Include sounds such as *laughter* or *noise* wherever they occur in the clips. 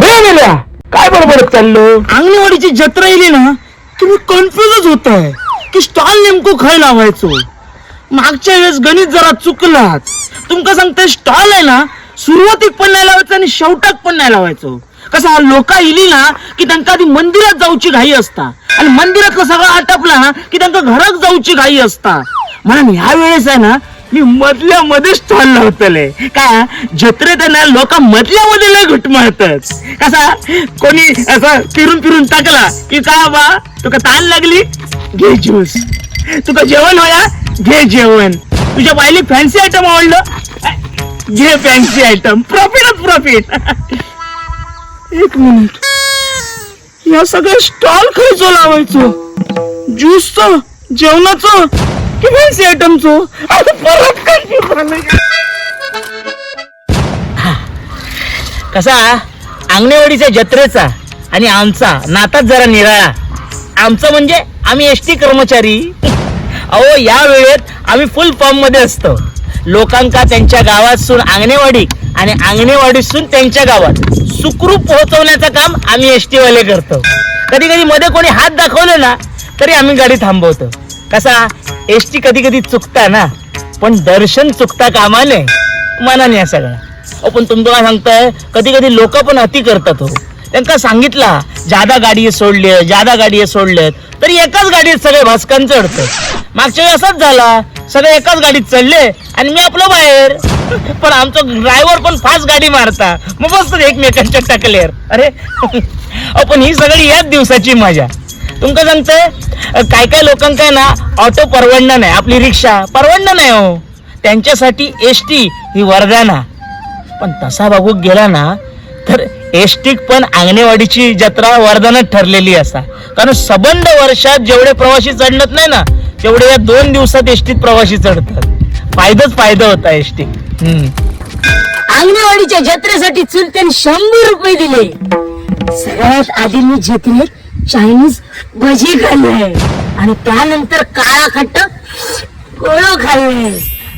हे मेल्या काय बरोबर चाललो? अंगणवाडीची जत्रा येईल ना तुम्ही कन्फ्युजच होत आहे की स्टॉल नेमकं खय लावायचो? मागच्या वेळेस गणित जरा चुकलात. तुमका सांगते स्टॉल आहे ना सुरुवातीक पण नाही लावायचं आणि शेवटाक पण नाही लावायचो. कसा लोक इली ना की त्यांना आधी मंदिरात जाऊची घाई असता. आणि मंदिरातलं सगळं आटपला ना की त्यांना घरात जाऊची घाई असता. म्हणून ह्या वेळेस आहे ना मी मधल्या मध्ये स्टॉल लावतले का? जत्रे त्यांना लोक मधल्या मध्ये घुट घुटमळतात कसा? कोणी असं फिरून फिरून टाकला की का बा? तुका ताण लागली? घे ज्यूस तुका जेवण होया? घे जेवण. तुझ्या बाईली फॅन्सी आयटम आवडलं? घे फॅन्सी आयटम प्रॉफिटच प्रॉफिट एक मिनिट या सगळ्या स्टॉल खायचो लावायचो. ज्यूसचं जेवणाचं. किती फॅन्सी आयटमचं आता परत हा. कसा? अंगणेवाडीच्या जत्रेचा आणि आमचा नाताच जरा निराळा. आमचं म्हणजे आम्ही एस टी कर्मचारी. अहो या वेळेत आम्ही फुल फॉर्ममध्ये असतो. लोकांका त्यांच्या गावातसून अंगणेवाडी आणि आंगणेवाडीसून त्यांच्या गावात सुखरूप पोहोचवण्याचं काम आम्ही एस टी वाले करतो. कधी कधी मध्ये कोणी हात दाखवले ना तरी आम्ही गाडी थांबवतो. कसा? एस टी कधी कधी चुकता ना पण दर्शन चुकता कामा नये मनाने या सगळं अहो पण तुमचं काय सांगताय कधी कधी लोक पण अति करतात हो. त्यांना सांगितला जादा गाडी सोडली जादा गाडी सोडलेत तरी एकाच गाडीत सगळे भास्कान चढतं. मागच्या वेळी असाच झाला. सगळे एकाच गाडीत चढले आणि मी आपलं बाहेर. पण आमचा ड्रायव्हर पण फास्ट गाडी मारता. मग बसत एकमेकांच्या टकलेर अरे अहो पण ही सगळी याच दिवसाची मजा. तुमका सांगतंय काय काय लोकांना ना ऑटो परवडणं नाही. आपली रिक्षा परवडणं नाही हो. त्यांच्यासाठी एस टी ही वर्गाना पण तसा बघूक गेला ना तर एसटीक पण आंगणेवाडीची जत्रा वरदानच ठरलेली असा. कारण सबंध वर्षात जेवढे प्रवासी चढणत नाही ना तेवढे या दोन दिवसात एसटीत प्रवासी चढतात. फायदाच फायदा होता एसटी अंगणवाडीच्या जत्रेसाठी चुलत्याने शंभर रुपये दिले. सगळ्यात आधी मी जत्रेत चायनीज भजी खाल्ले आणि त्यानंतर काळा खट्ट गोळो खाल्ले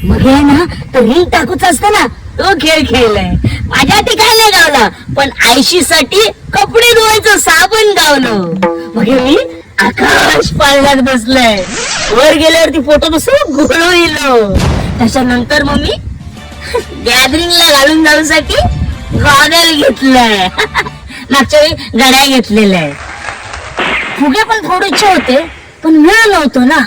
मग हे ना तो रिंग टाकूच असतं ना तो खेळ खेळलाय. माझ्या ठिकाणी नाही गावला पण आयशीसाठी कपडे धुवायचं साबण गावलं. मग हे मी आकाश पाळण्यात बसलोय. वर गेल्यावरती फोटो बसून गोळो येलो त्याच्यानंतर मग मी गॅदरिंगला घालून जाण्यासाठी गॉगल घेतलंय. *laughs* मागच्या वेळी गड्या घेतलेल्या. आहे फुगे पण थोडेसे होते पण वेळ नव्हतो ना.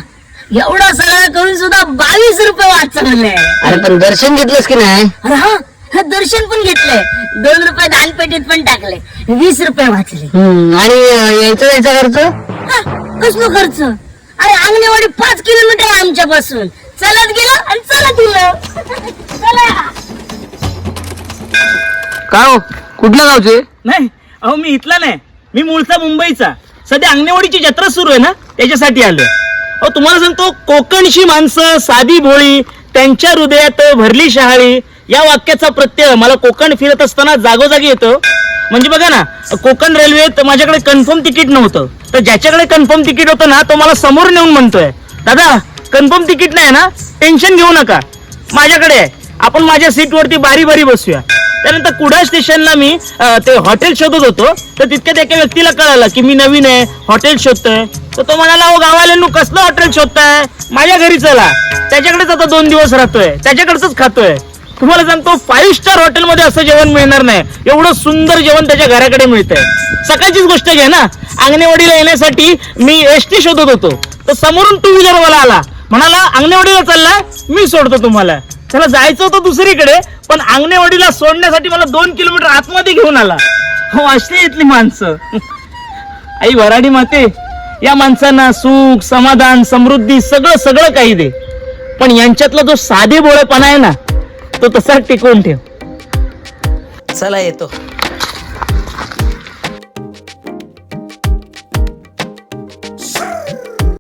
एवढा सगळा करून सुद्धा बावीस रुपये वाचवले अरे पण दर्शन घेतलंस की नाही? अरे हा हा दर्शन पण घेतलंय. दोन रुपये दानपेटीत पण टाकले वीस रुपये वाचले. हम्म, आणि अं, यायचं जायचा खर्च? हा, कसलो खर्च? अरे अंगणेवाडी पाच किलोमीटर आहे आमच्यापासून. चलत गेलो आणि चलत गेलो. *laughs* चला. काय हो? कुठल्या गावचे? नाही अहो मी इथला नाही. मी मूळचा मुंबईचा. सध्या अंगणेवाडीची जत्रा सुरू आहे ना त्याच्यासाठी आलो अहो तुम्हाला सांगतो कोकणची माणसं साधी भोळी त्यांच्या हृदयात भरली शहाळी या वाक्याचा प्रत्यय मला कोकण फिरत असताना जागोजागी येतो. म्हणजे बघा ना कोकण रेल्वेत माझ्याकडे कन्फर्म तिकीट नव्हतं. तर ज्याच्याकडे कन्फर्म तिकीट होतं ना तो मला समोर नेऊन म्हणतोय दादा कन्फर्म तिकीट नाही ना टेन्शन घेऊ नका. माझ्याकडे आहे. आपण माझ्या सीटवरती बारी बारी बसूया. त्यानंतर कुडा स्टेशनला मी ते हॉटेल शोधत होतो. तर तितक्यात एका व्यक्तीला कळालं की मी नवीन आहे हॉटेल शोधतोय. तर तो म्हणाला हो गावाल्यांनो कसलं हॉटेल शोधताय? माझ्या घरी चला. त्याच्याकडेच आता दोन दिवस राहतोय. त्याच्याकडचंच खातोय. तुम्हाला सांगतो फाईव्ह स्टार हॉटेलमध्ये असं जेवण मिळणार नाही. एवढं सुंदर जेवण त्याच्या घराकडे मिळतंय. सकाळचीच गोष्ट घे ना. अंगणेवाडीला येण्यासाठी मी एस टी शोधत होतो. तर समोरून टू व्हीलर वाला आला. म्हणाला अंगणेवाडीला चालला मी सोडतो तुम्हाला. त्याला जायचं होतं दुसरीकडे पण अंगणेवाडीला सोडण्यासाठी मला दोन किलोमीटर आतमध्ये घेऊन आला. हो अशी इथली माणसं. आई वराडी माते या माणसांना सुख समाधान समृद्धी सगळं सगळं काही दे. पण यांच्यातला जो साधे बोळेपणा आहे ना तो तसा टिकवून ठेव. चला येतो.